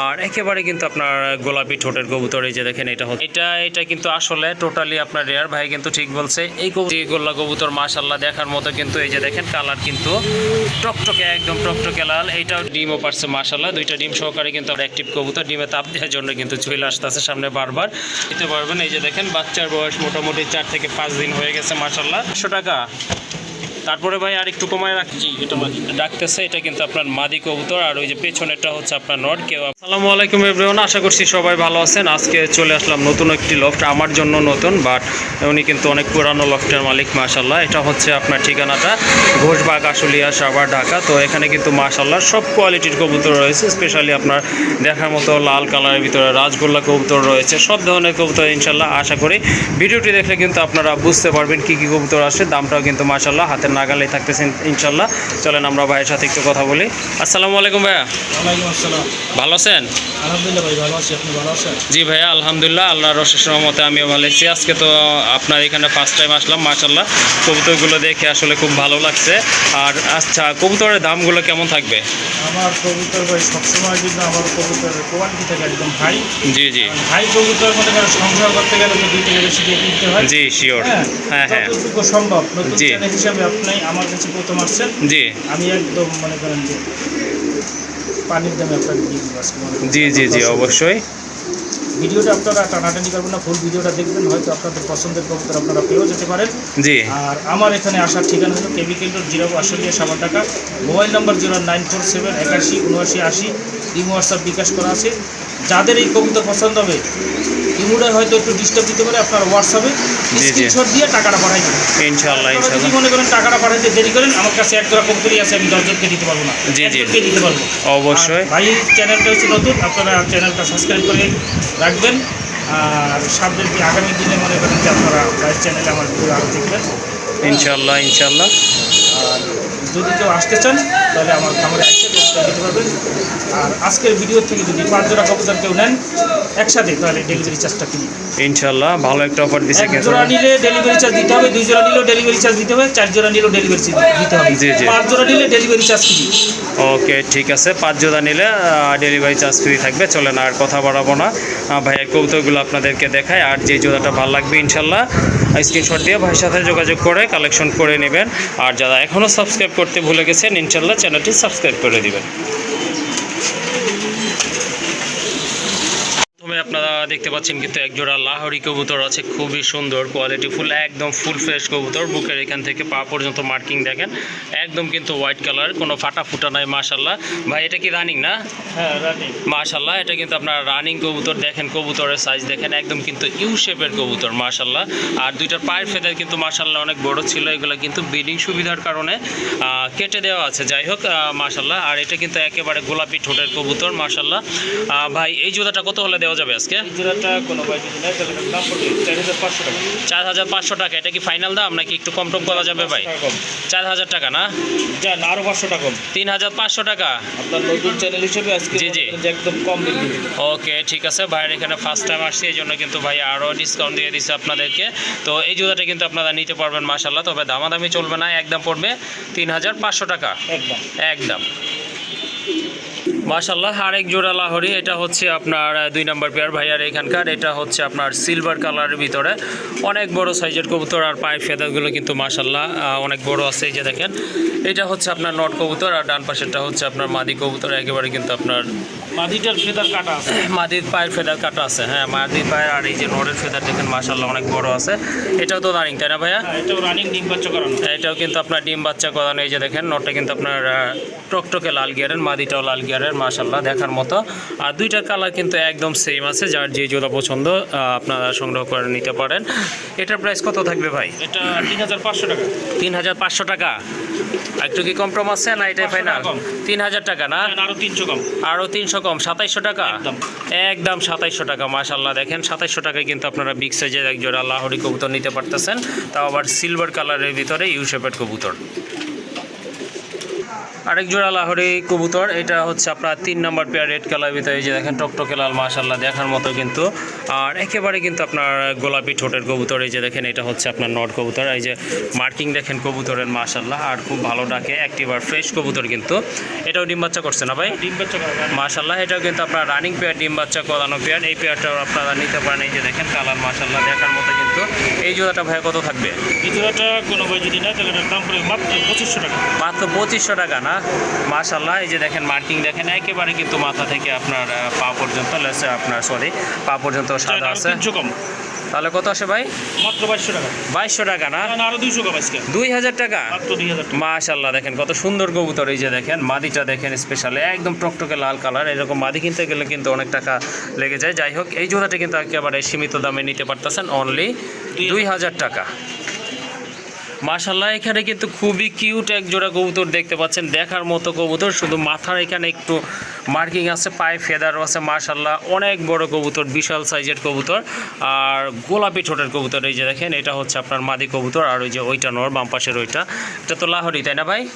আর একেবারে কিন্তু আপনার গোলাপি ঠোঁটের কবুতর এই যে দেখেন, এটা এটা এটা কিন্তু আসলে টোটালি আপনার রেয়ার ভাই কিন্তু ঠিক বলছে। এই গোল্লা কবুতর মাশাল্লাহ দেখার মতো কিন্তু এই যে দেখেন, কালার কিন্তু টকটকে, একদম টকটকে লাল। এইটাও ডিমও পারছে মাশাল্লাহ দুইটা ডিম সহকারে কিন্তু অ্যাক্টিভ কবুতর। ডিমে তাপ দেওয়ার জন্য কিন্তু চলে আসতেছে সামনে বারবার। দিতে পারবেন। এই যে দেখেন, বাচ্চার বয়স মোটামুটি চার থেকে পাঁচ দিন হয়ে গেছে মাশাল্লাহ একশো টাকা। তারপরে ভাই আর একটু কমায় রাখছি। এটা ডাকতেছে, এটা কিন্তু আপনার মাদি কবুতর, আর ওই যে পেছনেরটা হচ্ছে আপনার নট কেউ আসসালামু আলাইকুম এভরিওয়ান আশা করছি সবাই ভালো আছেন। আজকে চলে আসলাম নতুন একটি লফট আমার জন্য নতুন বাট উনি কিন্তু অনেক পুরানো লফটের মালিক মাশাল্লাহ এটা হচ্ছে আপনার ঠিকানাটা, ঘোষবাগ, আশুলিয়া, সাভার, ঢাকা। তো এখানে কিন্তু মাশাল্লাহ সব কোয়ালিটির কবুতর রয়েছে স্পেশালি আপনার দেখার মতো লাল কালারের ভিতরে রাজগোল্লা কবুতর রয়েছে, সব ধরনের কবুতর ইনশাল্লাহ আশা করি। ভিডিওটি দেখলে কিন্তু আপনারা বুঝতে পারবেন কি কি কবুতর আসে দামটাও কিন্তু মাশাল্লাহ হাতের নাগালে থাকতেছেন ইনশাল্লাহ। চলেন আমরা ভাইয়ের সাথে একটু কথা বলি। আসসালামু আলাইকুম ভাইয়া। ভালো আছেন? জি ভাইয়া আলহামদুলিল্লাহ। আল্লাহর অশেষ রহমতে আমিও ভালো আছি। আজকে তো আপনার এখানে ফার্স্ট টাইম আসলাম মাশাল্লাহ কবুতরগুলো দেখে আসলে খুব ভালো লাগছে। আর আচ্ছা কবুতরের দামগুলো কেমন থাকবে? আমার কবুতর ভাই সবসময় কিন্তু আমার কবুতরের কোয়ালিটি থাকে একদম হাই জি জি। হাই কবুতর মনে করেন সংগ্রহ করতে গেলে তো দুই টাকা বেশি দিয়ে কিনতে হয়। জি শিওর হ্যাঁ হ্যাঁ হ্যাঁ। সম্ভব জি। হিসাবে আপনি আমার কাছে প্রথম আসছেন জি। আমি একদম মনে করেন যে পানির দামে করেন। জি জি জি অবশ্যই। ভিডিওটা আপনারা টানাটানি করবেন না ফুল ভিডিওটা দেখবেন হয়তো আপনাদের পছন্দের কবুতর আপনারা পেয়েও যেতে পারেন। জি। আর আমার এখানে আসার ঠিকানা হলো chemical road zero Ashulia Savar টাকা mobile number zero nine four seven একাশি উনআশি আশি ইমো হোয়াটসঅ্যাপ বিকাশ করা আছে। যাদের এই কবিতা পছন্দ হবে ইমোটায় হয়তো একটু ডিস্টার্ব দিতে পারে আপনার হোয়াটসঅ্যাপে। স্ক্রিনশট দিয়ে টাকাটা পাঠাই দেবেন ইনশাল্লাহ আপনারা যদি মনে করেন টাকাটা পাঠাইতে দেরি করেন আমার কাছে এক জোড়া কবুতরই আছে আমি দশজনকে দিতে পারব না। জি, জি। দিতে পারব। অবশ্যই। ভাই চ্যানেলটা হচ্ছে নতুন আপনারা চ্যানেলটা সাবস্ক্রাইব করে রাখবেন। আর সামনের আগামী দিনে মনে করেন যে আপনারা ভাইয়ের চ্যানেলে আমার ভিডিও আরও দেখবেন। ইনশাল্লাহ ইনশাল্লাহ আর যদি কেউ আসতে চান তাহলে আমার খামারে আসতে দিতে পারবেন। আর আজকের ভিডিও থেকে যদি পাঁচ জোড়া কবুতর কেউ নেন একসাথে তাহলে ডেলিভারি চার্জটা কিনি। ইনশাল্লাহ ভালো একটা অফার দিছে এক জোড়া নিলে ডেলিভারি চার্জ দিতে হবে দুই জোড়া নিলেও ডেলিভারি চার্জ দিতে হবে চার জোড়া নিলেও ডেলিভারি চার্জ দিতে হবে। জি, জি। পাঁচ জোড়া নিলে ডেলিভারি চার্জ কিনি। ওকে ঠিক আছে। পাঁচ জোড়া নিলে ডেলিভারি চার্জ ফ্রি থাকবে। চলেন আর কথা বাড়াবো না। ভাইয়ের কবুতরগুলো আপনাদেরকে দেখায় আর যে জোড়াটা ভালো লাগবে ইনশাল্লাহ স্ক্রিনশট দিয়ে ভাইয়ের সাথে যোগাযোগ করে কালেকশন করে নেবেন। আর যারা এখনও সাবস্ক্রাইব করতে ভুলে গেছেন ইনশাল্লাহ চ্যানেলটি সাবস্ক্রাইব করে দিবেন প্রথমে আপনারা দেখতে পাচ্ছেন কিন্তু এক জোড়া লাহোরি কবুতর আছে খুবই সুন্দর কোয়ালিটি ফুল একদম ফুল ফ্রেশ কবুতর বুকের এখান থেকে পা পর্যন্ত মার্কিং দেখেন একদম কিন্তু হোয়াইট কালার কোনো ফাটা ফুটা নাই মাশাল্লাহ ভাই এটা কি রানিং না? হ্যাঁ রানি মাশাল্লাহ এটা কিন্তু আপনার রানিং কবুতর দেখেন কবুতরের সাইজ দেখেন একদম কিন্তু ইউ শেপের কবুতর মাশাল্লাহ আর দুইটার পায়ের ফেদার কিন্তু মাশাল্লাহ অনেক বড় ছিল এগুলো কিন্তু ব্রিডিং সুবিধার কারণে কেটে দেওয়া আছে যাই হোক মাশাল্লাহ আর এটা কিন্তু একেবারে গোলাপি ঠোঁটের কবুতর মাশাল্লাহ ভাই এই জোড়াটা কত হলে দেওয়া যাবে আজকে? জোড়াটা কোনো ভাই যদি নেয় তাহলে দাম পড়বে চার হাজার পাঁচশো টাকা। চার হাজার পাঁচশো টাকা এটা কি ফাইনাল দাম নাকি একটু কম টম করা যাবে ভাই? চার হাজার টাকা না? যান আরও পাঁচশো টাকা তিন হাজার পাঁচশো টাকা। আপনার নতুন চ্যানেল হিসেবে আজকে জি, জি। একদম কম ওকে ঠিক আছে। ভাইয়ের এখানে ফার্স্ট টাইম আসছি এই জন্য কিন্তু ভাই আরও ডিসকাউন্ট দিয়ে দিচ্ছে আপনাদেরকে। তো এই জুতাটা কিন্তু আপনারা নিতে পারবেন মাসাল্লাহ তবে দামাদামি চলবে না একদম পড়বে তিন হাজার পাঁচশো টাকা। একদম। একদম। মাশাল্লাহ আরেক জোড়া লাহরি, এটা হচ্ছে আপনার দুই নম্বর পেয়ার ভাইয়ার এখানকার, এটা হচ্ছে আপনার সিলভার কালারের ভিতরে। অনেক বড় সাইজের কবুতর আর পায়ের ফেদারগুলো কিন্তু মাশাল্লাহ অনেক বড় আছে, এই যে দেখেন। এটা হচ্ছে আপনার নট কবুতর, আর ডান পাশেরটা হচ্ছে আপনার মাদি কবুতর, একেবারে কিন্তু আপনার মাদিটার ফেদার কাটা আছে। মাদির পায়ের ফেদার কাটা আছে হ্যাঁ মাদির পায়ের আর এই যে নরের ফেদার দেখেন মাশাল্লাহ অনেক বড় আছে। এটাও তো রানিং তাই না ভাইয়া? হ্যাঁ এটাও রানিং ডিম বাচ্চা করানো। এটাও কিন্তু আপনার ডিম বাচ্চা করানো এই যে দেখেন নটটা কিন্তু আপনার টকটকে লাল গিয়ারের মাদিটাও লাল গিয়ারের মাশাল্লাহ দেখার মতো। আর দুইটার কালার কিন্তু একদম সেম আছে যার যে জোড়া পছন্দ আপনারা সংগ্রহ করে নিতে পারেন। এটার প্রাইস কত থাকবে ভাই? এটা তিন হাজার পাঁচশো টাকা। তিন হাজার পাঁচশো টাকা? একটু কি কম আছে না এটাই 500 ফাইনাল। তিন হাজার টাকা না? আরও তিনশো কম। আরও তিনশো কম সাতাইশশো টাকা? একদম। একদম সাতাইশশো টাকা মাশাল্লাহ দেখেন সাতাইশশো টাকায় কিন্তু আপনারা বিগ সাইজের একজোড়া লাহরি কবুতর নিতে পারতেছেন। তাও আবার সিলভার কালারের ভিতরে ইউ শেপের কবুতর। আরেক জোড়া লাহোরি কবুতর এটা হচ্ছে আপনার তিন নম্বর পেয়ার রেড কালার ভিতরে এই যে দেখেন টকটকে লাল মাশাল্লাহ দেখার মতো কিন্তু। আর একেবারে কিন্তু আপনার গোলাপি ঠোঁটের কবুতর এই যে দেখেন এটা হচ্ছে আপনার নট কবুতর এই যে মার্কিং দেখেন কবুতরের মাশাল্লাহ আর খুব ভালো ডাকে অ্যাক্টিভ আর ফ্রেশ কবুতর কিন্তু। এটাও ডিম বাচ্চা করছে না ভাই? ডিম বাচ্চা। মাশাল্লাহ এটাও কিন্তু আপনার রানিং পেয়ার ডিম বাচ্চা করানো পেয়ার এই পেয়ারটাও আপনারা নিতে পারেন এই যে দেখেন কালার মাশাল্লাহ দেখার মতো কিন্তু এই জোড়াটা ভাই কত থাকবে? এই জোড়াটা কোনো ভাই যদি না তাহলে এটার দাম পড়বে মাত্র পঁচিশশো টাকা। মাত্র পঁচিশশো টাকা না? মাশাল্লাহ এই যে দেখেন মার্কিং দেখেন একেবারে কিন্তু মাথা থেকে আপনার পা পর্যন্ত লেসে আপনার সরি পা পর্যন্ত সাদা আছে। কম। তাহলে কত আসে ভাই? মাত্র বাইশশো টাকা। বাইশশো টাকা না? আরও দুইশো দুই হাজার টাকা? মাত্র দুই হাজার টাকা। মাশাল্লাহ দেখেন কত সুন্দর কবুতর এই যে দেখেন মাদিটা দেখেন স্পেশালি একদম টকটকে লাল কালার এরকম মাদি কিনতে গেলে কিন্তু অনেক টাকা লেগে যায়। যাই হোক এই জোড়াটা কিন্তু একেবারে সীমিত দামে নিতে পারতেছেন অনলি দুই হাজার টাকা। মাশাল্লাহ এখানে কিন্তু খুবই কিউট এক জোড়া কবুতর দেখতে পাচ্ছেন। দেখার মতো কবুতর শুধু মাথার এখানে একটু মার্কিং আছে পায়ে ফেদারও আছে মাশাল্লাহ অনেক বড় কবুতর বিশাল সাইজের কবুতর। আর গোলাপি ঠোঁটের কবুতর এই যে দেখেন এটা হচ্ছে আপনার মাদি কবুতর আর ওই যে ওইটা নর বাম পাশের ওইটা। এটা তো লাহরি তাই না ভাই?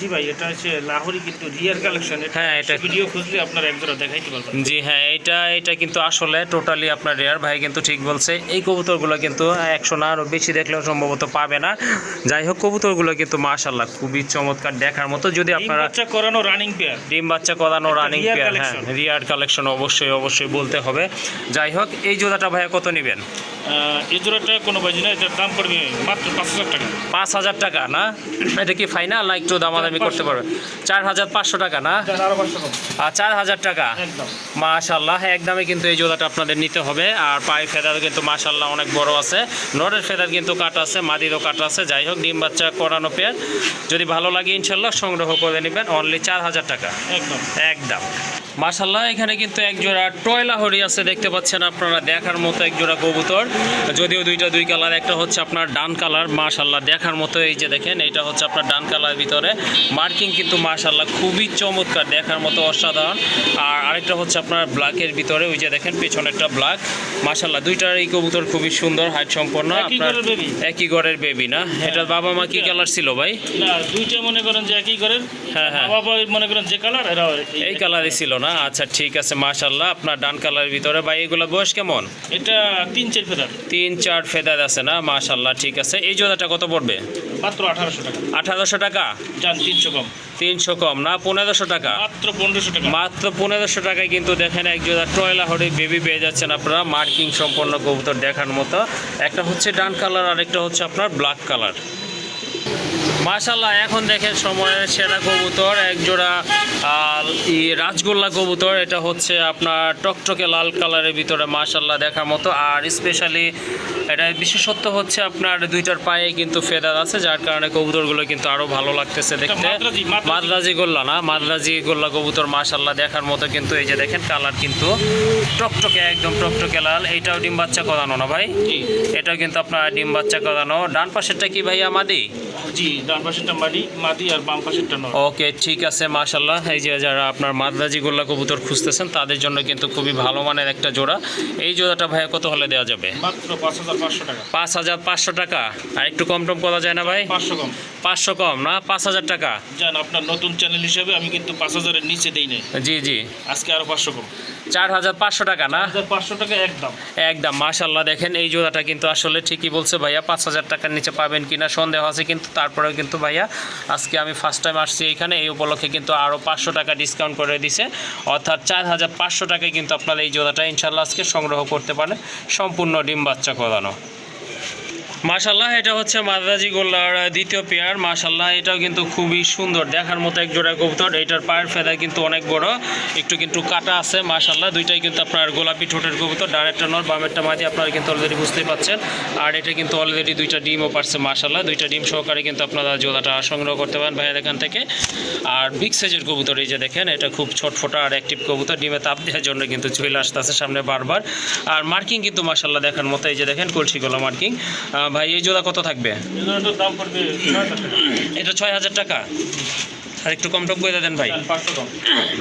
জি ভাই এটা হচ্ছে লাহোরি কিন্তু রিয়ার কালেকশন। হ্যাঁ, এটা- ভিডিও খুঁজলে আপনারা এক জোড়া দেখাইতে পারবেন। জি হ্যাঁ এটা এটা কিন্তু আসলে টোটালি আপনার রেয়ার। ভাই কিন্তু ঠিক বলছে এই কবুতরগুলো কিন্তু একশো না আরও বেশি দেখলেও সম্ভবত পাবে না। যাই হোক কবুতরগুলো কিন্তু মাশাল্লাহ খুবই চমৎকার দেখার মতো। যদি আপনারা বাচ্চা করানো রানিং পেয়ার ডিম বাচ্চা করানো রানিং পেয়ার হ্যাঁ রিয়ার কালেকশন অবশ্যই অবশ্যই বলতে হবে। যাই হোক এই জোড়াটা ভাইয়া কত নেবেন? এই জোড়াটা কোনো ভাই না এটার দাম পড়বে মাত্র পাঁচ হাজার টাকা। পাঁচ হাজার টাকা না? এটা কি ফাইনাল না একটু দামাদামি করতে পারবে? চার হাজার পাঁচশো টাকা না? আরও চার হাজার টাকা? একদম। মাশাল্লাহ একদমে কিন্তু এই জোড়াটা আপনাদের নিতে হবে। আর পায়ে ফেদার কিন্তু মাশাল্লাহ অনেক বড় আছে। নরের ফেদার কিন্তু কাটা আছে মাদিরও কাটা আছে। যাই হোক ডিম বাচ্চা করানো পেয়ার যদি ভালো লাগে ইনশাল্লাহ সংগ্রহ করে নেবেন অনলি চার হাজার টাকা। একদম। একদম। মাশাল্লাহ এখানে কিন্তু এক জোড়া টয়লা হরি আছে দেখতে পাচ্ছেন আপনারা দেখার মতো এক জোড়া কবুতর। যদিও দুইটা দুই কালার একটা হচ্ছে আপনার ডান কালার মাশাল্লাহ দেখার মতো এই যে দেখেন এটা হচ্ছে আপনার ডান কালার ভিতরে। মার্কিং কিন্তু মাশাল্লাহ খুবই চমৎকার দেখার মতো অসাধারণ। আর আরেকটা হচ্ছে আপনার ব্ল্যাকের ভিতরে ওই যে দেখেন পেছনেরটা ব্ল্যাক। মাশাল্লাহ দুইটার এই কবুতর খুবই সুন্দর হাইট সম্পন্ন একই আপনার ঘরের একই ঘরের বেবি না? এটা বাবা মা কি কালার ছিল ভাই? না দুইটা মনে করেন যে একই করেন হ্যাঁ, হ্যাঁ। বাবা মনে করেন যে কালার এই কালারই ছিল না? আচ্ছা ঠিক আছে মাশাল্লাহ আপনার ডান কালারের ভিতরে ভাই এগুলো বয়স কেমন? এটা তিন চার ফেদার। তিন চার ফেদার আছে না? মাশাল্লাহ ঠিক আছে। এই জোড়াটা কত পড়বে? মাত্র আঠারোশো টাকা। আঠারোশো টাকা? যান তিনশো কম। তিনশো কম না? পনেরোশো টাকা? মাত্র পনেরোশো টাকা। মাত্র পনেরোশো টাকায় কিন্তু দেখেন এক জোড়া টয়লা হরি বেবি পেয়ে যাচ্ছেন আপনারা মার্কিং সম্পন্ন কবুতর দেখার মতো। একটা হচ্ছে ডান কালার আর একটা হচ্ছে আপনার ব্ল্যাক কালার। মাশাল্লাহ এখন দেখেন সময়ের সেরা কবুতর এক জোড়া ই রাজগোল্লা কবুতর। এটা হচ্ছে আপনার টকটকে লাল কালারের ভিতরে মাশাল্লাহ দেখার মতো। আর স্পেশালি এটা বিশেষত্ব হচ্ছে আপনার দুইটার পায়ে কিন্তু ফেদার আছে যার কারণে কবুতরগুলো কিন্তু আরও ভালো লাগতেছে দেখতে। মাদ্রাজি গোল্লা না মাদ্রাজি গোল্লা কবুতর মাশাল্লাহ দেখার মতো কিন্তু এই যে দেখেন কালার কিন্তু টকটকে একদম টকটকে লাল। এইটাও ডিম বাচ্চা করানো না ভাই? এটাও কিন্তু আপনার ডিম বাচ্চা করানো। ডান পাশেরটা কি ভাই আমাদের জি ডান পাশেরটা মাদি মাদি আর বাম পাশেরটা নর ওকে ঠিক আছে মাশাল্লাহ এই যে যারা আপনার মাদ্রাজি গোল্লা কবুতর খুঁজতেছেন তাদের জন্য কিন্তু খুবই ভালো মানের একটা জোড়া। এই জোড়াটা ভাইয়া কত হলে দেওয়া যাবে? মাত্র পাঁচ হাজার পাঁচশো টাকা। পাঁচ হাজার পাঁচশো টাকা? আর একটু কম টম করা যায় না ভাই? পাঁচশো কম। পাঁচশো কম না? পাঁচ হাজার টাকা? যান আপনার নতুন চ্যানেল হিসাবে আমি কিন্তু পাঁচ হাজারের নিচে দেই নাই। জি জি। আজকে আরও পাঁচশো কম। চার হাজার পাঁচশো টাকা না? পাঁচশো টাকা একদম। একদম মাশাল্লাহ দেখেন এই জোড়াটা কিন্তু আসলে ঠিকই বলছে ভাইয়া পাঁচ হাজার টাকার নিচে পাবেন কিনা সন্দেহ আছে কিন্তু তারপরেও কিন্তু ভাইয়া আজকে আমি ফার্স্ট টাইম আসছি এখানে এই উপলক্ষে কিন্তু আরও পাঁচশো টাকা ডিসকাউন্ট করে দিছে। অর্থাৎ চার হাজার পাঁচশো টাকায় কিন্তু আপনারা এই জোড়াটা ইনশাল্লাহ আজকে সংগ্রহ করতে পারেন সম্পূর্ণ ডিম বাচ্চা করানো মাশাল্লাহ এটা হচ্ছে মাদ্রাজি গোল্লার দ্বিতীয় পেয়ার। মাশাল্লাহ এটাও কিন্তু খুবই সুন্দর। দেখার মতো এক জোড়া কবুতর। এটার পায়ের ফেদা কিন্তু অনেক বড়। একটু কিন্তু কাটা আছে মাশাল্লাহ দুইটাই কিন্তু আপনার গোলাপি ঠোঁটের কবুতর। ডানেরটা নর, বামেরটা মাঝে আপনারা কিন্তু অলরেডি বুঝতেই পাচ্ছেন। আর এটা কিন্তু অলরেডি দুইটা ডিমও পারছে মাশাল্লাহ দুইটা ডিম সহকারে কিন্তু আপনারা জোড়াটা সংগ্রহ করতে পারেন ভাইয়ের এখান থেকে। আর বিগ সাইজের কবুতর, এই যে দেখেন, এটা খুব ছটফটা আর অ্যাক্টিভ কবুতর। ডিমে তাপ দেওয়ার জন্য কিন্তু চলে আসতেছে সামনে বারবার। আর মার্কিং কিন্তু মাশাল্লাহ দেখার মতো, এই যে দেখেন কলসিগুলো মার্কিং ভাই এই জোড়া কত থাকবে? দাম পড়বে এটা ছয় হাজার টাকা? আর একটু কম টম করে দেন ভাই।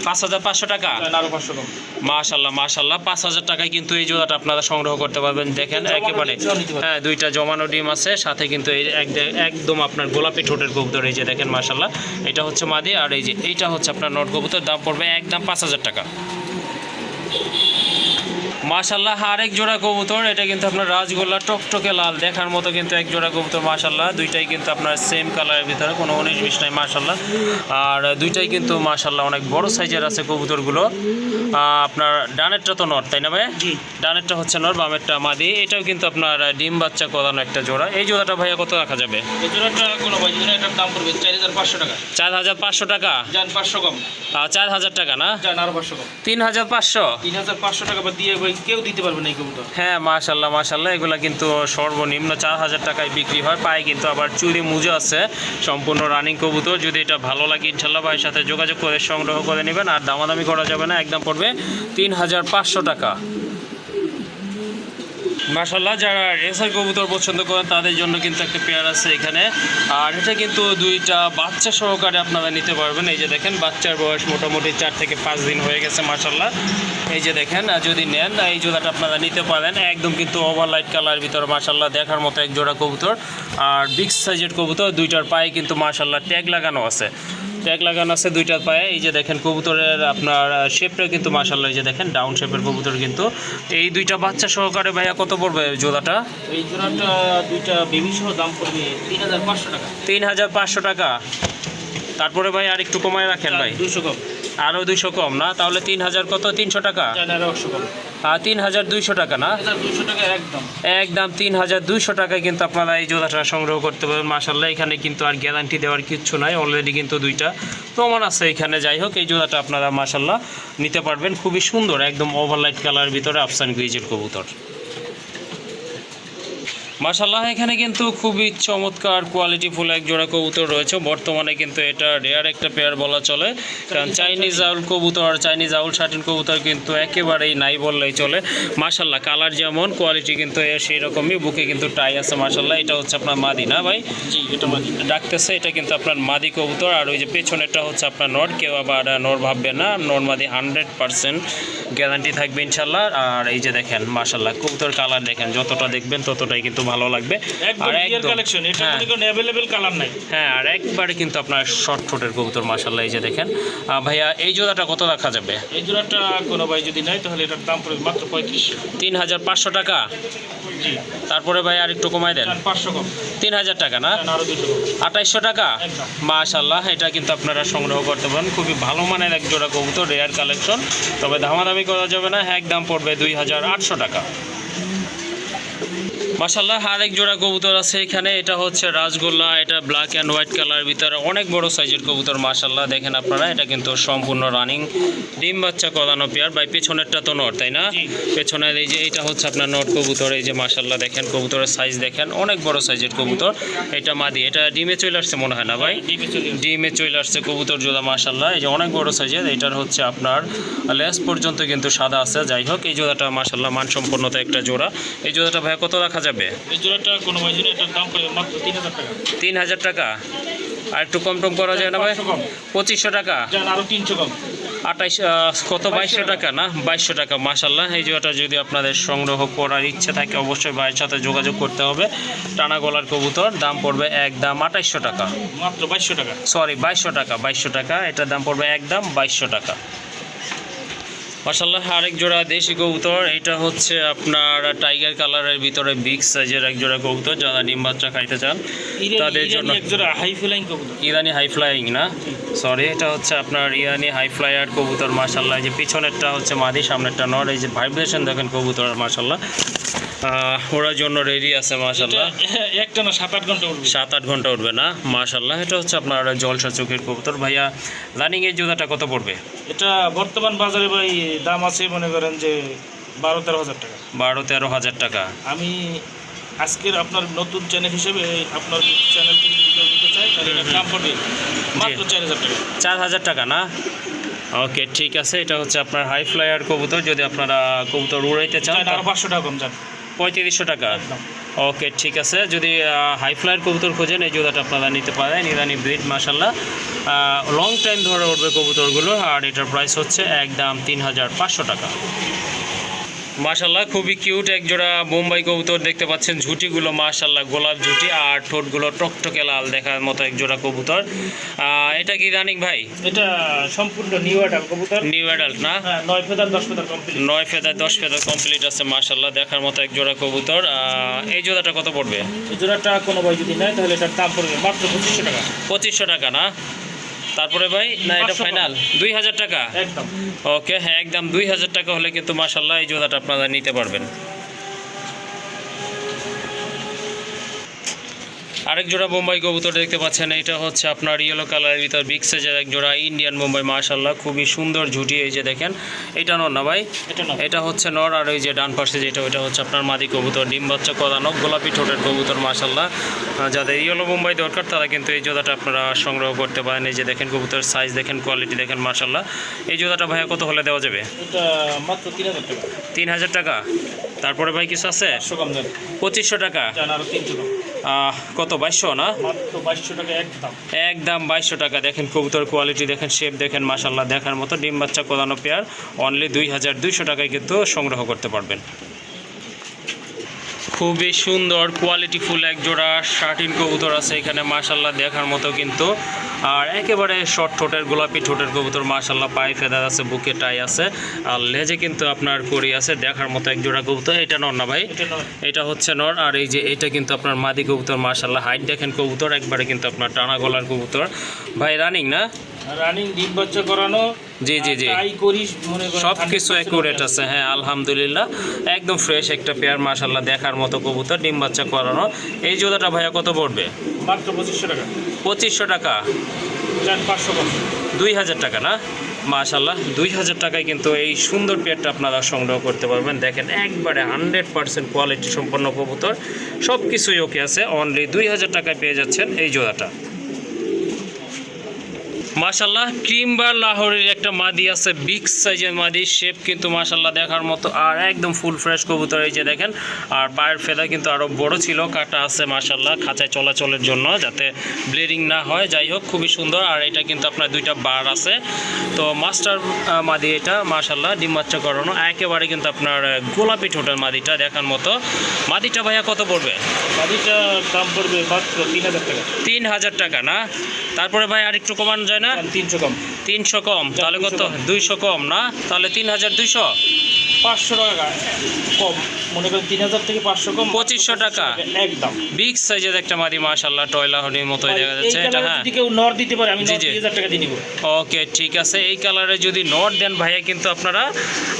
পাঁচ হাজার পাঁচশো টাকা? মাশাল্লাহ মাশাল্লাহ। পাঁচ হাজার টাকায় কিন্তু এই জোড়াটা আপনারা সংগ্রহ করতে পারবেন। দেখেন একেবারে। হ্যাঁ দুইটা জমানো ডিম আছে। সাথে কিন্তু এই এক- একদম আপনার গোলাপি ঠোঁটের কবুতর। এই যে দেখেন মাশাল্লাহ। এটা হচ্ছে মাদি আর এই যে এইটা হচ্ছে আপনার নট কবুতর। দাম পড়বে একদম পাঁচ হাজার টাকা। মাশাল্লাহ আরেক জোড়া কবুতর। এটা কিন্তু আপনার রাজগোল্লা টকটকে লাল। দেখার মতো কিন্তু এক জোড়া কবুতর মাশাল্লাহ। দুইটাই কিন্তু আপনার সেম কালারের ভিতরে কোনো উনিশ বিশ নাই মাশাল্লাহ। আর দুইটাই কিন্তু মাশাল্লাহ অনেক বড় সাইজের আছে কবুতরগুলো। আপনার ডানেরটা তো নট তাই না ভাই জি। ডানেরটা হচ্ছে নট বামেরটা মাদি। এটাও কিন্তু আপনার ডিম বাচ্চা কদানো একটা জোড়া। এই জোড়াটা ভাইয়া কত রাখা যাবে? এই জোড়াটা কোনো ভাই এটার দাম পড়বে চার হাজার পাঁচশো টাকা। চার হাজার পাঁচশো টাকা? যান পাঁচশো কম। চার হাজার টাকা না? আরও পাঁচশো কম। তিন হাজার পাঁচশো? তিন হাজার পাঁচশো টাকা বা দিয়ে কেউ দিতে পারবে না এই কবুতর? হ্যাঁ মাশাল্লাহ মাশাল্লাহ এগুলা কিন্তু সর্বনিম্ন চার হাজার টাকায় বিক্রি হয়। পায়ে কিন্তু আবার চুরি মুজো আছে। সম্পূর্ণ রানিং কবুতর। যদি এটা ভালো লাগে ইনশাল্লাহ ভাইয়ের সাথে যোগাযোগ করে সংগ্রহ করে নেবেন। আর দামাদামি করা যাবে না, একদম পড়বে তিন হাজার পাঁচশো টাকা। মাশাল্লাহ যারা রেসার কবুতর পছন্দ করেন, তাদের জন্য কিন্তু একটা পেয়ার আছে এখানে। আর এটা কিন্তু দুইটা বাচ্চা সহকারে আপনারা নিতে পারবেন। এই যে দেখেন, বাচ্চার বয়স মোটামুটি চার থেকে পাঁচ দিন হয়ে গেছে মাশাল্লাহ এই যে দেখেন যদি নেন, এই জোড়াটা আপনারা নিতে পারেন। একদম কিন্তু ওভার লাইট কালার ভিতরে মাশাল্লাহ দেখার মতো এক জোড়া কবুতর। আর বিগ সাইজের কবুতর, দুইটার পায়ে কিন্তু মাশাল্লাহ ট্যাগ লাগানো আছে। ট্যাগ লাগানো আছে দুইটার পায়ে। এই যে দেখেন কবুতরের আপনার শেপটা কিন্তু মাসাল্লাহ এই যে দেখেন ডাউন শেপের কবুতর কিন্তু। এই দুইটা বাচ্চা সহকারে ভাইয়া কত পড়বে জোড়াটা? এই জোড়াটা দুইটা বেবি সহ দাম পড়বে তিন হাজার পাঁচশো টাকা। তিন হাজার পাঁচশো টাকা। তারপরে ভাই আর একটু কমায় রাখেন ভাই। দুশো কম। আরও দুইশো কম না? তাহলে তিন হাজার কত? তিনশো টাকা? তিন হাজার দুইশো টাকা না? একদম। তিন হাজার দুইশো টাকায় কিন্তু আপনারা এই জোড়াটা সংগ্রহ করতে পারবেন। মাসাল্লাহ এখানে কিন্তু আর গ্যারান্টি দেওয়ার কিচ্ছু নাই। অলরেডি কিন্তু দুইটা প্রমাণ আছে এখানে। যাই হোক এই জোড়াটা আপনারা মাসাল্লাহ নিতে পারবেন। খুবই সুন্দর একদম ওভারলাইট কালার ভিতরে আফসান গ্রিজের কবুতর। মাশাল্লাহ এখানে কিন্তু খুবই চমৎকার কোয়ালিটি ফুল এক জোড়া কবুতর রয়েছে। বর্তমানে কিন্তু এটা রেয়ার একটা পেয়ার বলা চলে। কারণ চাইনিজ আউল কবুতর চাইনিজ আউল শাটিন কবুতর কিন্তু একেবারেই নাই বললেই চলে। মাশাল্লাহ কালার যেমন কোয়ালিটি কিন্তু সেই রকমই। বুকে কিন্তু টাই আছে মাশাল্লাহ এটা হচ্ছে আপনার মাদি না ভাই? জি এটা ডাকতেছে এটা কিন্তু আপনার মাদি কবুতর। আর ওই যে পেছনেরটা হচ্ছে আপনার নর। কেউ আবার নর ভাববে না। নর মাদি হান্ড্রেড পার্সেন্ট গ্যারান্টি থাকবে ইনশাল্লাহ আর এই যে দেখেন মাশাল্লাহ কবুতর কালার দেখেন যতটা দেখবেন ততটাই কিন্তু ভালো লাগবে। একদম আর একদম কালেকশন এটা হ্যাঁ, মনে অ্যাভেলেবেল কালার নাই। হ্যাঁ আর একবারে কিন্তু আপনার শর্ট ঠোঁটের কবুতর মাশাল্লাহ এই যে দেখেন। ভাইয়া এই জোড়াটা কত রাখা যাবে? এই জোড়াটা কোনো ভাই যদি নেয় তাহলে এটার দাম পড়বে মাত্র পঁয়ত্রিশশো তিন হাজার পাঁচশো টাকা? তারপরে ভাই আর একটু কমাই দেন। তিন হাজার টাকা না? আঠাইশশো টাকা। মাশাল্লাহ এটা কিন্তু আপনারা সংগ্রহ করতে পারেন। খুবই ভালো মানের এক জোড়া কবুতর রেয়ার কালেকশন তবে দামাদামি করা যাবে না এক দাম পড়বে দুই হাজার আটশো টাকা। মাশাল্লাহ আরেক জোড়া কবুতর আছে এখানে এটা হচ্ছে রাজগোল্লা এটা ব্ল্যাক অ্যান্ড হোয়াইট কালার ভিতরে অনেক বড় সাইজের কবুতর মাশাল্লাহ দেখেন আপনারা এটা কিন্তু সম্পূর্ণ রানিং ডিম বাচ্চা করানো পেয়ার বাই পেছনেরটা তো নট তাই না? পেছনের এই যে এটা হচ্ছে আপনার নট কবুতর এই যে মাশাল্লাহ দেখেন কবুতরের সাইজ দেখেন অনেক বড় সাইজের কবুতর এটা মাদি এটা ডিমে চলে আসছে মনে হয় না ভাই? আসবে। ডিমে চলে আসছে। কবুতর জোড়া মাশাল্লাহ এই যে অনেক বড় সাইজের এটার হচ্ছে আপনার লেস পর্যন্ত কিন্তু সাদা আছে যাই হোক এই জোড়াটা মাশাল্লাহ মানসম্পন্নতা একটা জোড়া এই জোড়াটা ভাই কত রাখা যাবে? এই জোড়াটা কোনো ভাই যদি এটার দাম পড়বে মাত্র তিন হাজার টাকা। তিন হাজার টাকা? আর একটু কম টম করা যায় না ভাই? পঁচিশশো টাকা? তিনশো কম। আঠাইশ কত? বাইশশো টাকা। না? বাইশশো টাকা মাশাল্লাহ এই জোড়াটা যদি আপনাদের সংগ্রহ করার ইচ্ছে থাকে অবশ্যই ভাইয়ের সাথে যোগাযোগ করতে হবে। টানা গলার কবুতর দাম পড়বে এক দাম আঠাইশশো টাকা। মাত্র বাইশশো টাকা। সরি বাইশশো টাকা বাইশশো টাকা। এটার দাম পড়বে একদম বাইশশো টাকা। মাসাল্লাহ আরেক জোড়া দেশি কবুতর। এটা হচ্ছে আপনার টাইগার কালারের ভিতরে বিগ সাইজের এক জোড়া কবুতর যারা ডিম বাচ্চা খাইতে চান তাদের জন্য এক জোড়া হাই ফ্লাইং কবুতর। ইরানি হাই ফ্লাইং না? সরি এটা হচ্ছে আপনার ইরানি হাই ফ্লাইয়ার কবুতর মাসাল্লাহ যে পিছনেরটা হচ্ছে মাদি সামনেরটা নর এই যে ভাইব্রেশন দেখেন কবুতর মাসাল্লাহ ওরার জন্য রেডি আছে মাসাল্লাহ একটা না সাত আট ঘণ্টা উঠবে? সাত আট ঘণ্টা উঠবে না? মাশাল্লাহ এটা হচ্ছে আপনার জলসা চোখের কবুতর। ভাইয়া রানিং এর জুতাটা কত পড়বে? এটা বর্তমান বাজারে ভাই দাম আছে মনে করেন যে বারো তেরো হাজার টাকা। বারো তেরো হাজার টাকা। আমি আজকের আপনার নতুন চ্যানেল হিসেবে আপনার চ্যানেল থেকে ভিডিও দিতে চাই তাহলে এটার দাম পড়বে মাত্র চার হাজার টাকা। চার হাজার টাকা না? ওকে ঠিক আছে এটা হচ্ছে আপনার হাই ফ্লাইয়ার কবুতর। যদি আপনারা কবুতর উড়াইতে চান চান পাঁচশো টাকা কম যান। পঁয়ত্রিশশো টাকা। ওকে ঠিক আছে। যদি হাই ফ্লাইয়ের কবুতর খোঁজেন এই জুতাটা আপনারা নিতে পারেন। ইরানি ব্রিড মাসাল্লাহ লং টাইম ধরে উঠবে কবুতরগুলো আর এটার প্রাইস হচ্ছে একদম তিন হাজার পাঁচশো টাকা। মাশাল্লাহ খুবই কিউট এক জোড়া বোম্বাই কবুতর দেখতে পাচ্ছেন। ঝুটিগুলো মাশাল্লাহ গোলাপ ঝুটি আর ঠোঁটগুলো টকটকে লাল দেখার মতো এক জোড়া কবুতর। এটা কি রানিং ভাই? এটা সম্পূর্ণ নিউ অ্যাডাল কবুতর। নিউ অ্যাডাল্ট না? হ্যাঁ নয় ফেদার দশ ফেদার কমপ্লিট নয় ফেদার দশ ফেদার কমপ্লিট আছে মাশাল্লাহ দেখার মতো এক জোড়া কবুতর। আহ, এই জোড়াটা কত পড়বে? এই জোড়াটা কোনো ভাই যদি নেয় তাহলে এটার দাম পড়বে মাত্র পঁচিশশো টাকা। পঁচিশশো টাকা না? তারপরে ভাই? না এটা ফাইনাল দুই হাজার টাকা? একদম। ওকে হ্যাঁ একদম। দুই হাজার টাকা হলে কিন্তু মাসাল্লাহ এই জোড়াটা আপনারা নিতে পারবেন। আরেক জোড়া বোম্বাই কবুতর দেখতে পাচ্ছেন এটা হচ্ছে আপনার ইয়েলো কালারের ভিতর বিগ সাইজের এক জোড়া ইন্ডিয়ান বোম্বাই মাশাল্লাহ খুবই সুন্দর ঝুটি এই যে দেখেন এটা নর না ভাই? এটা হচ্ছে নর আর ওই যে ডান পাশে যেটা ওইটা হচ্ছে আপনার মাদি কবুতর ডিম বাচ্চা কদানো গোলাপি ঠোঁটের কবুতর মাশাল্লাহ যাদের ইয়েলো বোম্বাই দরকার তারা কিন্তু এই জোড়াটা আপনারা সংগ্রহ করতে পারেন। এই যে দেখেন কবুতর সাইজ দেখেন কোয়ালিটি দেখেন মাশাল্লাহ এই জোড়াটা ভাইয়া কত হলে দেওয়া যাবে? তিন হাজার টাকা। তারপরে ভাই কিছু আছে? পঁচিশশো টাকা। কত বাইশশো না? একদম। বাইশশো টাকা। দেখেন কবুতর কোয়ালিটি দেখেন শেপ দেখেন মাসাল্লাহ দেখার মতো। ডিম বাচ্চা কোদানো পেয়ার অনলি দুই হাজার দুইশো টাকায় কিন্তু সংগ্রহ করতে পারবেন। খুবই সুন্দর কোয়ালিটি ফুল এক জোড়া শার্টিন কবুতর আছে এখানে মাশাল্লাহ দেখার মতো কিন্তু। আর একেবারে শর্ট ঠোঁটের, গোলাপি ঠোঁটের কবুতর মাশাল্লাহ পায়ে ফেদার আছে, বুকে টাই আছে। আর লেজে কিন্তু আপনার করি আছে, দেখার মতো এক জোড়া কবুতর। এটা নর না ভাই? এটা এটা হচ্ছে নর। আর এই যে এটা কিন্তু আপনার মাদি কবুতর মাশাল্লাহ হাইট দেখেন কবুতর, একবারে কিন্তু আপনার টানা গলার কবুতর। ভাই রানিং না? রানিং ডিম বাচ্চা করানো জি, জি, জি। তাই করিস করেন সব কিছু অ্যাকুরেট আছে হ্যাঁ আলহামদুলিল্লাহ। একদম ফ্রেশ একটা পেয়ার মাশাল্লাহ দেখার মতো কবুতর ডিম বাচ্চা করানো। এই জোড়াটা ভাইয়া কত পড়বে? মাত্র পঁচিশশো টাকা। পঁচিশশো টাকা। পাঁচশো দুই হাজার টাকা না? মাশাল্লাহ দুই হাজার টাকায় কিন্তু এই সুন্দর পেয়ারটা আপনারা সংগ্রহ করতে পারবেন। দেখেন একবারে হান্ড্রেড পার্সেন্ট কোয়ালিটি সম্পন্ন কবুতর। সব কিছুই ওকে আছে অনলি দুই হাজার টাকায় পেয়ে যাচ্ছেন এই জোড়াটা। মাশাল্লাহ ক্রিম বা লাহোরের একটা মাদি আছে বিগ সাইজের মাদি শেপ কিন্তু মাশাল্লাহ দেখার মতো আর একদম ফুল ফ্রেশ কবুতর এই যে দেখেন আর পায়ের ফেদা কিন্তু আরও বড় ছিল কাটা আছে মাশাল্লাহ খাঁচায় চলাচলের জন্য যাতে ব্লিডিং না হয় যাই হোক খুবই সুন্দর আর এটা কিন্তু আপনার দুইটা বার আছে তো মাস্টার মাদি এটা মাশাল্লাহ ডিম বাচ্চা করানো একেবারে কিন্তু আপনার গোলাপি ঠোঁটের মাদিটা দেখার মতো মাদিটা ভাইয়া কত পড়বে? মাদিটা দাম পড়বে মাত্র তিন হাজার টাকা। তিন হাজার টাকা না? তারপরে ভাই আর একটু কমানো যায় না? যান তিনশো কম। তিনশো কম। তাহলে কত? দুইশো কম না? তাহলে তিন হাজার দুইশো। পাঁচশো টাকা কম। মনে করেন তিন হাজার থেকে পাঁচশো কম। 2500 টাকা। একদম। বিগ সাইজের একটা মাদি মাশাল্লাহ টয়লা হরির মতোই দেখা যাচ্ছে। এটা হ্যাঁ। যদি কেউ নর দিতে পারে আমি। দুই হাজার টাকা দিয়ে নিবো। ওকে ঠিক আছে। এই কালারে যদি নট দেন ভাইয়া কিন্তু আপনারা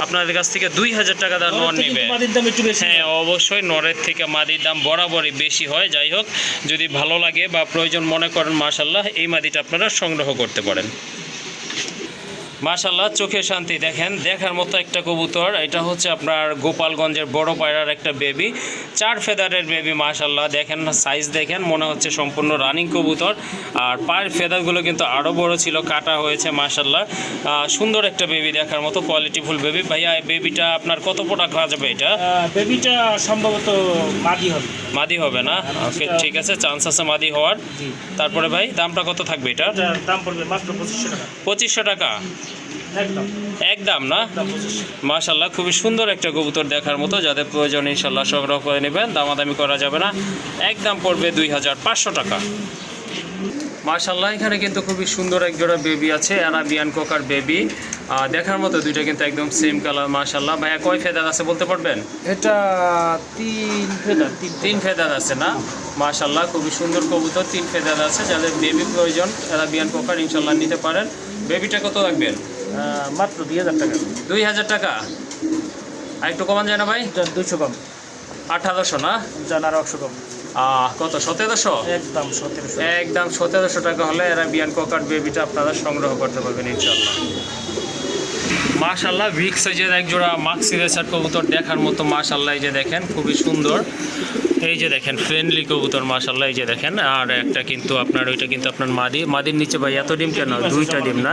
আপনাদের কাছ থেকে দুই হাজার টাকা দাম নট নেবে। মাদির দাম একটু বেশি হ্যাঁ অবশ্যই নরের থেকে মাদির দাম বরাবরই বেশি হয়। যাই হোক যদি ভালো লাগে বা প্রয়োজন মনে করেন মাশাল্লাহ এই মাদিটা আপনারা সংগ্রহ করতে পারেন। মাশাল্লাহ চোখে শান্তি। দেখেন দেখার মতো একটা কবুতর। এটা হচ্ছে আপনার গোপালগঞ্জের বড় পায়রার একটা বেবি। চার ফেদারের বেবি মাশাল্লাহ দেখেন সাইজ দেখেন মনে হচ্ছে সম্পূর্ণ রানিং কবুতর। আর পায়ের ফেদারগুলো কিন্তু আরও বড় ছিল কাটা হয়েছে মাশাল্লাহ সুন্দর একটা বেবি দেখার মতো কোয়ালিটিফুল বেবি। ভাইয়া বেবিটা আপনার কত পোটা খাওয়া যাবে এটা বেবিটা সম্ভবত মাদি হবে। মাদি হবে না? ওকে ঠিক আছে চান্স আছে মাদি হওয়ার। তারপরে ভাই দামটা কত থাকবে এটা দাম পড়বে মাত্র পঁচিশশো টাকা। পঁচিশশো টাকা। একদম। একদম না? মাশাল্লাহ খুবই সুন্দর একটা কবুতর দেখার মতো যাদের প্রয়োজন ইনশাল্লাহ সংগ্রহ করে নেবেন দামাদামি করা যাবে না। একদম পড়বে দুই হাজার পাঁচশো টাকা। মাশাল্লাহ এখানে কিন্তু খুবই সুন্দর এক জোড়া বেবি আছে অ্যারাবিয়ান কোকার বেবি দেখার মতো দুইটা কিন্তু একদম সেম কালার মাশাল্লাহ ভাইয়া কয় ফেদার আছে বলতে পারবেন? এটা তিন ফেদার। তিন তিন ফেদার আছে না? মাশাল্লাহ খুবই সুন্দর কবুতর তিন ফেদার আছে। যাদের বেবি প্রয়োজন অ্যারাবিয়ান কোকার ইনশাল্লাহ নিতে পারেন। বেবিটা কত রাখবেন? মাত্র দুই হাজার টাকা। দুই হাজার টাকা? আর একটু কমান যায় না ভাই? দুশো কম। আঠারোশো না? জান আর একশো কম। আহ, কত সতেরোশো? একদম সতেরোশো। একদম সতেরোশো টাকা হলে এরা বিয়ান কোকার বেবিটা আপনারা সংগ্রহ করতে পারবেন ইনশাল্লাহ মাশাল্লাহ ভিক সাইজের এক জোড়া মাক্সি রেসার কবুতর দেখার মতো মাশাল্লাহ এই যে দেখেন খুবই সুন্দর। এই যে দেখেন ফ্রেন্ডলি কবুতর মাশাল্লাহ এই যে দেখেন আর একটা কিন্তু আপনার ওইটা কিন্তু আপনার মাদি। মাদির নিচে ভাই এত ডিম কেন? দুইটা ডিম না?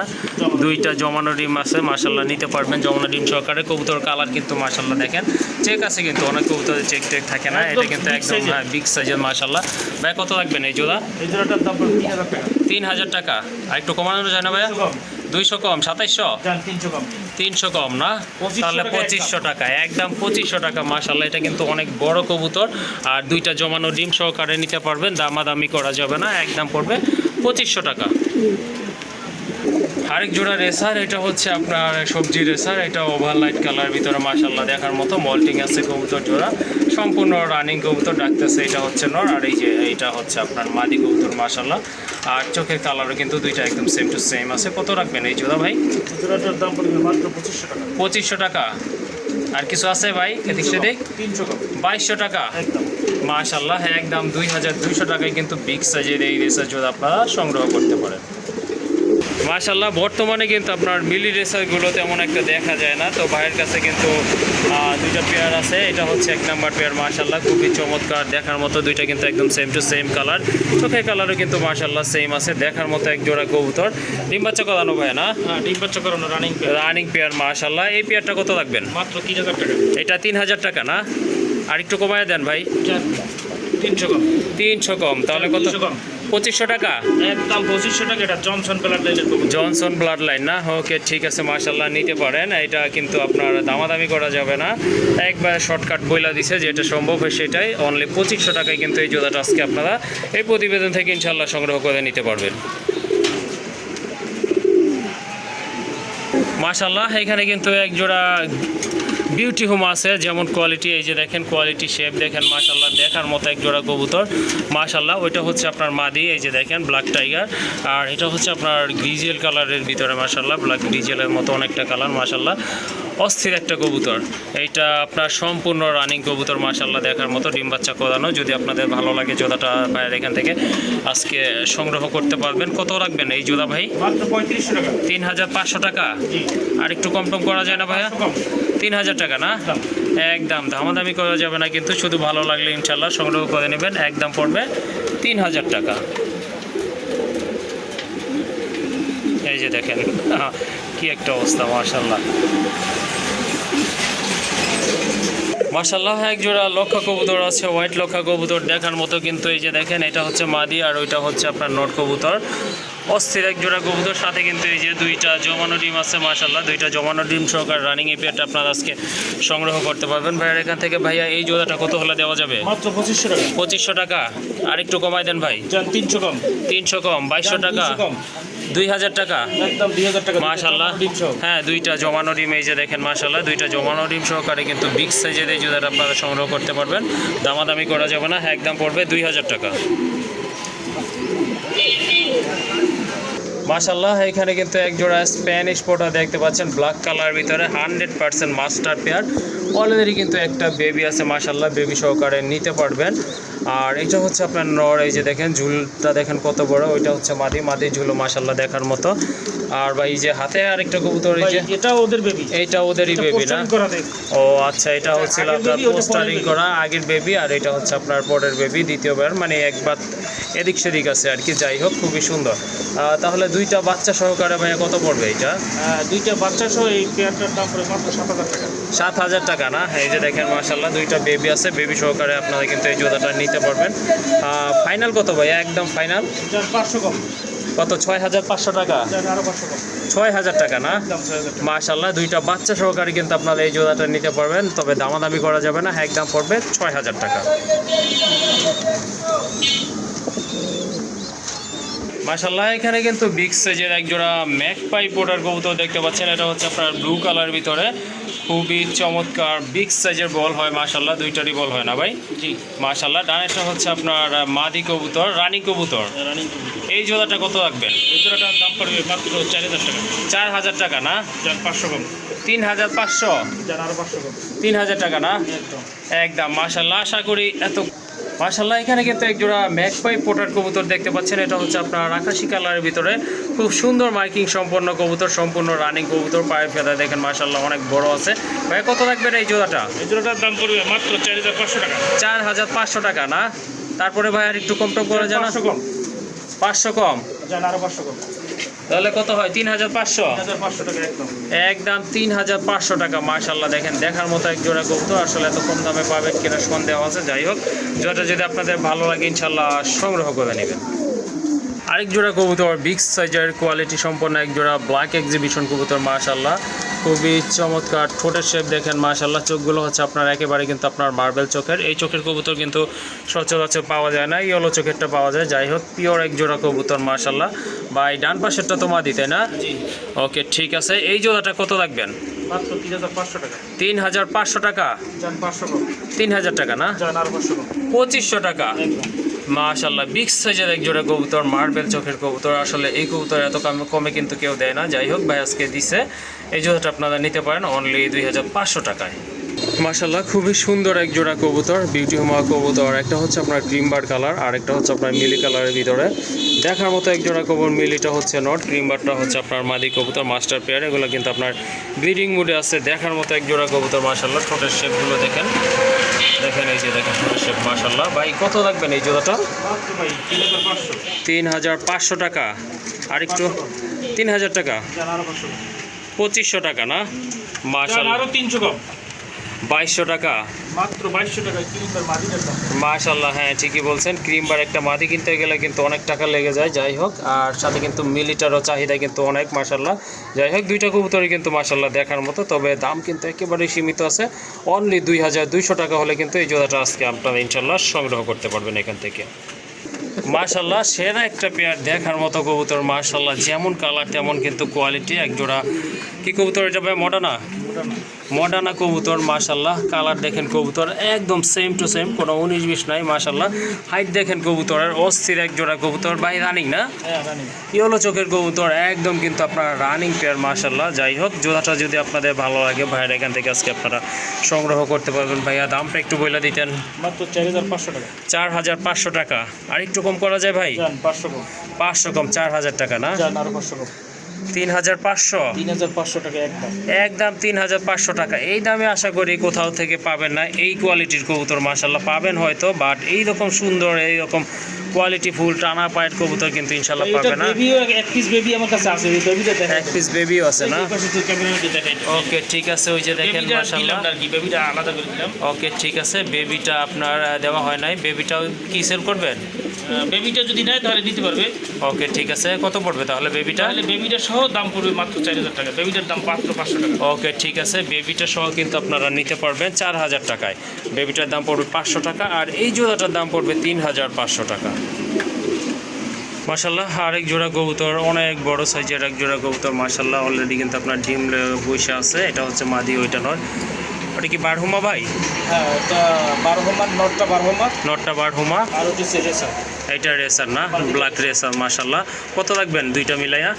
দুইটা জমানো ডিম আছে মাশাল্লাহ নিতে পারবেন জমানো ডিম সহকারে। কবুতর কালার কিন্তু মাশাল্লাহ দেখেন। চেক আছে কিন্তু অনেক কবুতরের চেক টেক থাকে না এটা কিন্তু একদম। হ্যাঁ বিগ সাইজের মাশাল্লাহ ভাই কত লাগবেন এই জোড়া? এই জোড়াটার দাম তিন হাজার টাকা। তিন হাজার টাকা। আর একটু কমানো যায় না ভাইয়া? দুইশো কম সাতাইশশো? তিনশো কম তিনশো কম না? তাহলে পঁচিশশো টাকা একদম পঁচিশশো টাকা মাসাল্লাহ এটা কিন্তু অনেক বড় কবুতর। আর দুইটা জমানো ডিম সহকারে নিতে পারবেন দামাদামি করা যাবে না একদম পড়বে পঁচিশশো টাকা। আরেক জোড়া রেসার এটা হচ্ছে আপনার সবজি রেসার এটা ওভার লাইট কালার ভিতরে মাসাল্লাহ দেখার মতো মল্টিং আছে কবুতর জোড়া। সম্পূর্ণ রানিং কবুতর ডাকতেছে এটা হচ্ছে নর আর এই যে এইটা হচ্ছে আপনার মাদি কবুতর মাসাল্লাহ আর চোখের কালারও কিন্তু দুইটা একদম সেম টু সেম আছে। কত রাখবেন এই জোড়া ভাই? জোড়াটার দাম পড়বে মাত্র পঁচিশশো টাকা। পঁচিশশো টাকা। আর কিছু আছে ভাই এদিক সেদিক? তিনশো বাইশশো টাকা। একদম। মাশাল্লাহ একদম দুই হাজার দুইশো টাকায় কিন্তু বিগ সাইজের এই রেসার জোড়া আপনারা সংগ্রহ করতে পারেন। মাশাল্লাহ বর্তমানে কিন্তু আপনার মিলি রেসারগুলো তেমন একটা দেখা যায় না। তো ভাইয়ের কাছে কিন্তু দুইটা পেয়ার আছে। এটা হচ্ছে এক নাম্বার পেয়ার মাশাল্লাহ খুবই চমৎকার। দেখার মতো দুইটা কিন্তু একদম সেম টু সেম কালার চোখের কালারও কিন্তু মাশাল্লাহ সেম আছে। দেখার মতো এক জোড়া কবুতর। ডিম বাচ্চা করানো ভাই না? হ্যাঁ ডিম বাচ্চা করানো রানিং রানিং পেয়ার মাশাল্লাহ এই পেয়ারটা কত লাগবেন? মাত্র তিন হাজার টাকা। এটা তিন হাজার টাকা না? আর একটু কমায় দেন ভাই। তিনশো কম। তিনশো কম। তাহলে কত? কম। পঁচিশশো টাকা? একদম পঁচিশশো টাকা এটা জনসন ব্লাড লাইনের জনসন ব্লাড লাইন না? ওকে ঠিক আছে মার্শাল্লাহ নিতে পারেন। এটা কিন্তু আপনার দামাদামি করা যাবে না। একবার শর্টকাট বইলা দিছে যেটা সম্ভব হয় সেটাই। অনলি পঁচিশশো টাকায় কিন্তু এই জোড়াটা আজকে আপনারা এই প্রতিবেদন থেকে ইনশাল্লাহ সংগ্রহ করে নিতে পারবেন। মাশাল্লাহ এখানে কিন্তু এক জোড়া বিউটি হোম আছে যেমন কোয়ালিটি এই যে দেখেন কোয়ালিটি শেপ দেখেন মাশাল্লাহ দেখার মতো এক জোড়া কবুতর। মাশাল্লাহ ওইটা হচ্ছে আপনার মাদি এই যে দেখেন ব্ল্যাক টাইগার আর এটা হচ্ছে আপনার গ্রিজেল কালারের ভিতরে মাশাল্লাহ ব্ল্যাক গ্রিজেলের মতো অনেকটা কালার মাশাল্লাহ অস্থির একটা কবুতর। এইটা আপনার সম্পূর্ণ রানিং কবুতর মাশাল্লাহ দেখার মতো ডিম বাচ্চা করানো যদি আপনাদের ভালো লাগে জোদাটা ভাইয়ের এখান থেকে আজকে সংগ্রহ করতে পারবেন। কত রাখবেন এই জোদা ভাই? মাত্র পঁয়ত্রিশশো টাকা। তিন হাজার পাঁচশো টাকা? আর একটু কম টম করা যায় না ভাইয়া? তিন হাজার টাকা না? একদম। দামাদামি করা যাবে না কিন্তু শুধু ভালো লাগলে ইনশাল্লাহ সংগ্রহ করে নেবেন একদম পড়বে তিন হাজার টাকা। এই যে দেখেন কি একটা অবস্থা মার্শাল্লাহ মার্শাল্লাহ এক জোড়া লক্ষা কবুতর আছে হোয়াইট লক্ষা কবুতর দেখার মতো কিন্তু এই যে দেখেন এটা হচ্ছে মাদি আর ওইটা হচ্ছে আপনার নোট কবুতর। অস্থির এক জোড়া কবুতর সাথে কিন্তু এই যে দুইটা জমানো ডিম আছে মার্শাল্লাহ দুইটা জমানো ডিম সহকার রানিং এই পেয়ারটা আপনারা আজকে সংগ্রহ করতে পারবেন। ভাইয়ার এখান থেকে ভাইয়া এই জোড়াটা কত হলে দেওয়া যাবে? মাত্র পঁচিশশো টাকা। পঁচিশশো টাকা। আর একটু কমাই দেন ভাই। তিনশো কম। তিনশো কম বাইশশো টাকা। দুই হাজার টাকা। একদম দুই হাজার টাকা মাশাল্লাহ হ্যাঁ দুইটা জমানো ডিম এই যে দেখেন মাশাল্লাহ দুইটা জমানো ডিম সহকারে কিন্তু বিগ সাইজের এই জুতাটা আপনারা সংগ্রহ করতে পারবেন। দামাদামি করা যাবে না হ্যাঁ একদম পড়বে দুই হাজার টাকা। মাশাল্লাহ এখানে কিন্তু এক জোড়া স্প্যানিশ পোটা দেখতে পাচ্ছেন ব্ল্যাক কালার ভিতরে hundred percent master pair already কিন্তু একটা বেবি আছে মাশাল্লাহ বেবি সহকারে নিতে পারবেন। আর এটা হচ্ছে আপনার নর এই যে দেখেন ঝুলটা দেখেন কত বড় ওইটা হচ্ছে মাদি মাদি ঝুলো মাশাল্লাহ দেখার মতো। আর ভাই যে হাতে আরেকটা কবুতর এই যে এটা ওদের বেবি এইটা ওদেরই বেবি না? ও আচ্ছা এটা হচ্ছিল আগের আপনার পোস্টারিং করা আগের বেবি আর এটা হচ্ছে আপনার পরের বেবি দ্বিতীয়বার মানে একবার এদিক সেদিক আছে আর কি যাই হোক খুবই সুন্দর। তাহলে দুইটা বাচ্চা সহকারে ভাইয়া কত পড়বে এটা দুইটা বাচ্চা সহ এই পেয়ারটার দাম পড়ে মাত্র সাত হাজার টাকা। সাত হাজার টাকা না? এই যে দেখেন মার্শাল্লাহ দুইটা বেবি আছে বেবি সহকারে আপনারা কিন্তু এই জুতাটা নিতে পারবেন। ফাইনাল কত ভাইয়া একদম ফাইনাল পাঁচশো কম। কত? ছয় হাজার পাঁচশো টাকা? ছয় হাজার টাকা না? মাশাল্লাহ দুইটা বাচ্চা সহকারে কিন্তু আপনারা এই জোড়াটা নিতে পারবেন। তবে দামাদামি করা যাবে না একদম পড়বে ছয় হাজার টাকা। মাশাল্লাহ এখানে কিন্তু বিগ সাইজের এক জোড়া ম্যাক পাইপ ওটার কবুতর দেখতে পাচ্ছেন। এটা হচ্ছে আপনার ব্লু কালার ভিতরে। খুবই চমৎকার বিগ সাইজের বল হয় মাশাল্লাহ দুইটারই বল হয় না ভাই? জি। মাশাল্লাহ ডানেরটা হচ্ছে আপনার মাদি কবুতর রানী কবুতর। রানিং এই জোড়াটা কত রাখবেন? এই জোড়াটার দাম পড়বে মাত্র চার হাজার টাকা। চার হাজার টাকা না? যান পাঁচশো কম। তিন হাজার পাঁচশো? যান আরও পাঁচশো কম। তিন হাজার টাকা না? একদম। একদম মাশাল্লাহ আশা করি এত মাশাল্লাহ এখানে কিন্তু এক জোড়া ম্যাকপাই পোটার কবুতর দেখতে পাচ্ছেন। এটা হচ্ছে আপনার আকাশি কালারের ভিতরে খুব সুন্দর মাইকিং সম্পন্ন কবুতর সম্পূর্ণ রানিং কবুতর পায়ের ফেদা দেখেন মাশাল্লাহ অনেক বড় আছে। ভাই কত রাখবেন এই জোড়াটা? এই জোড়াটার দাম পড়বে মাত্র চার হাজার পাঁচশো টাকা। চার হাজার পাঁচশো টাকা না? তারপরে ভাই আর একটু কম টম করে জানা পাঁচশো কম। পাঁচশো কম? জান আরও পাঁচশো কম। তাহলে কত হয়? তিন হাজার পাঁচশো একদম। তিন হাজার পাঁচশো টাকা মার্শাল্লাহ দেখেন দেখার মতো এক জোড়া কবুতর আসলে এত কম দামে পাবেন কিনা সন্দেহ আছে। যাই হোক জোড়াটা যদি আপনাদের ভালো লাগে ইনশাল্লাহ সংগ্রহ করে নেবেন। আরেক জোড়া কবুতর বিগ সাইজের কোয়ালিটি সম্পন্ন এক জোড়া ব্ল্যাক এক্সিবিশন কবুতর মাশাল্লাহ খুবই চমৎকার ঠোঁটের শেপ দেখেন মাশাল্লাহ চোখগুলো হচ্ছে আপনার একেবারে কিন্তু আপনার মার্বেল চোখের। এই চোখের কবুতর কিন্তু সচরাচর পাওয়া যায় না ইয়েলো চোখেরটা পাওয়া যায়। যাই হোক পিওর এক জোড়া কবুতর মাশাল্লাহ বা এই ডান পাশেরটা তো মাদি তাই না? ওকে ঠিক আছে। এই জোড়াটা কত রাখবেন মাত্র তিন হাজার পাঁচশো টাকা। তিন হাজার টাকা? না? পঁচিশশো টাকা। মাশাল্লাহ বিগ সাইজের এক জোড়া কবুতর মার্বেল চোখের কবুতর। আসলে এই কবুতর এত কমে কিন্তু কেউ দেয় না। যাই হোক, ভাই আজকে দিছে। এই জোড়াটা আপনারা নিতে পারেন অনলি দুই হাজার পাঁচশো টাকায়। মাশাল্লাহ খুবই সুন্দর এক জোড়া কবুতর বিউটি হোমা কবুতর। একটা হচ্ছে আপনার ক্রিম বার কালার আর একটা হচ্ছে আপনার মিলি কালারের ভিতরে। দেখার মতো এক জোড়া কবর মিলিটা হচ্ছে নট ক্রিম বারটা হচ্ছে আপনার মাদি কবুতর মাস্টার পেয়ার এগুলো কিন্তু আপনার ব্রিডিং মুডে আছে। দেখার মতো এক জোড়া কবুতর মাশাল্লাহ ঠোঁটের শেপগুলো দেখেন। দেখেন এই যে, দেখেন ঠোঁটের শেপ মাশাল্লাহ ভাই, কত রাখবেন এই জোড়াটা? তিন হাজার পাঁচশো টাকা। আর একটু তিন হাজার টাকা? পঁচিশশো টাকা না? জান মাশাল আরও তিনশো কম। বাইশশো টাকা। মাত্র বাইশশো টাকা কিলোমিটার মাদিনের দাম মাশাল্লাহ হ্যাঁ ঠিকই বলছেন। ক্রিম বার একটা মাদি কিনতে গেলে কিন্তু অনেক টাকা লেগে যায় যাই হোক। আর সাথে কিন্তু মিলিটারও চাহিদা কিন্তু অনেক মাশাল্লাহ যাই হোক দুইটা কবুতরই কিন্তু মাশাল্লাহ দেখার মতো তবে দাম কিন্তু একেবারেই সীমিত আছে। অনলি দুই হাজার দুইশো টাকা হলে কিন্তু এই জোড়াটা আজকে আপনারা ইনশাল্লাহ সংগ্রহ করতে পারবেন এখান থেকে। মাশাল্লাহ সেরা একটা পেয়ার দেখার মতো কবুতর মাশাল্লাহ যেমন কালার তেমন কিন্তু কোয়ালিটি এক জোড়া কি কবুতর এটা ভাই মডানা ওটা না। মডানা কবুতর মাশাল্লাহ কালার দেখেন কবুতর একদম সেম টু সেম কোনো উনিশ বিশ নাই মাশাল্লাহ হাইট দেখেন কবুতরের অস্থির এক জোড়া কবুতর। বাই রানিং না? হ্যাঁ ইয়েলো চোখের কবুতর একদম কিন্তু আপনার রানিং পেয়ার মাশাল্লাহ যাই হোক জোড়াটা যদি আপনাদের ভালো লাগে ভাইয়ের এখান থেকে আজকে আপনারা সংগ্রহ করতে পারবেন। ভাইয়া দামটা একটু বলে দিতেন। মাত্র চার হাজার পাঁচশো টাকা। চার হাজার পাঁচশো টাকা। আর একটু কম করা যায় ভাই? পাঁচশো কম। পাঁচশো কম চার হাজার টাকা না? পাঁচশো কম। তিন হাজার পাঁচশো। তিন হাজার পাঁচশো টাকা একদম একদম তিন হাজার পাঁচশো টাকা। এই দামে আশা করি কোথাও থেকে পাবেন না। এই কোয়ালিটির কবুতর মাসাল্লাহ পাবেন হয়তো বাট এই রকম সুন্দর এই রকম কোয়ালিটি ফুল টানা পায়ের কবুতর কিন্তু ইনশাল্লাহ পাবে না। এক পিস বেবি আমার কাছে আছে বেবিটা এক পিস বেবিও আছে না? ওকে ঠিক আছে ওই যে দেখেন বেবিটা আলাদা করে দিলাম। ওকে ঠিক আছে বেবিটা আপনার দেওয়া হয় নাই। বেবিটাও কি সেল করবেন? বেবিটা যদি নেয় তাহলে দিতে পারবে। ওকে ঠিক আছে। কত পড়বে তাহলে বেবিটা তাহলে বেবিটা সহ দাম পড়বে মাত্র চার হাজার টাকা। বেবিটার দাম মাত্র পাঁচশো টাকা। ওকে ঠিক আছে। বেবিটা সহ কিন্তু আপনারা নিতে পারবেন চার হাজার টাকায়। বেবিটার দাম পড়বে পাঁচশো টাকা আর এই জোড়াটার দাম পড়বে তিন হাজার পাঁচশো টাকা। মাসাল্লাহ আরেক জোড়া কবুতর অনেক বড় সাইজের এক জোড়া কবুতর মাসাল্লাহ অলরেডি কিন্তু আপনার ডিম বসে আছে। এটা হচ্ছে মাদি ওইটা নয়। ওটা কি বারহুমা ভাই? হ্যাঁ এটা নটটা নটটা বারহুমা। আর হচ্ছে রেসার। এটা রেসার না? ব্ল্যাক রেসার মাসাল্লাহ কত রাখবেন দুইটা মিলাইয়া?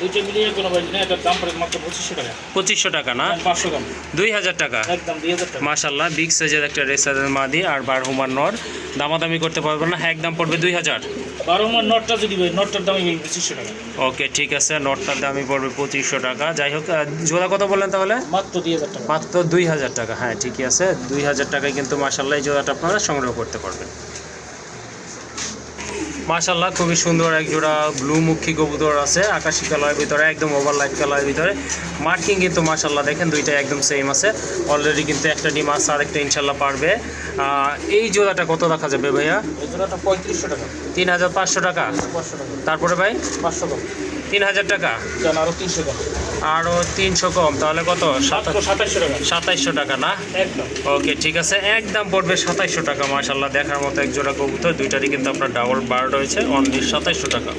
দুইটা মিলিয়ে কোনো বাড়ি না এটার দাম পড়ে মাত্র পঁচিশশো টাকা। পঁচিশশো টাকা না? পাঁচশো গ্রাম দুই হাজার টাকা? একদম দুই হাজার টাকা। মাশাল্লাহ বিগ সাইজের একটা রেসারের মাদি আর বারহুমার নর। দামাদামি করতে পারবেন না একদম পড়বে দুই হাজার। বারো নটটা যদি নটটার পঁচিশশো টাকা। ওকে ঠিক আছে নটটার দামই পড়বে পঁচিশশো টাকা। যাই হোক জোড়া কত বললেন তাহলে? মাত্র দুই হাজার টাকা। মাত্র দুই হাজার। টাকা। হ্যাঁ ঠিকই আছে। দুই হাজার টাকায় কিন্তু মাশাল্লাহ এই জোড়াটা আপনারা সংগ্রহ করতে পারবেন। মাশাল্লাহ খুবই সুন্দর এক জোড়া ব্লু মুখী কবুতর আছে। আকাশি কালারের ভিতরে একদম ওভার লাইট কালারের ভিতরে। মার্কিং কিন্তু মাশাল্লাহ দেখেন দুইটা একদম সেম আছে। অলরেডি কিন্তু একটা ডিম আছে আর একটা ইনশাল্লাহ পারবে। আহ, এই জোড়াটা কত রাখা যাবে ভাইয়া? এই জোড়াটা পঁয়ত্রিশশো টাকা। তিন হাজার পাঁচশো টাকা। পাঁচশো টাকা। তারপরে ভাই? পাঁচশো গ্রাম তিন হাজার টাকা আরও তিনশো গ্রাম আরও তিনশো কম তাহলে কত? সাতাশশো টাকা। সাতাইশশো টাকা না? ওকে ঠিক আছে। একদম পড়বে সাতাইশশো টাকা মাশাল্লাহ দেখার মতো এক জোড়া কবুতর। দুইটারই কিন্তু আপনার ডাবল বার রয়েছে অনলি সাতাইশশো টাকা।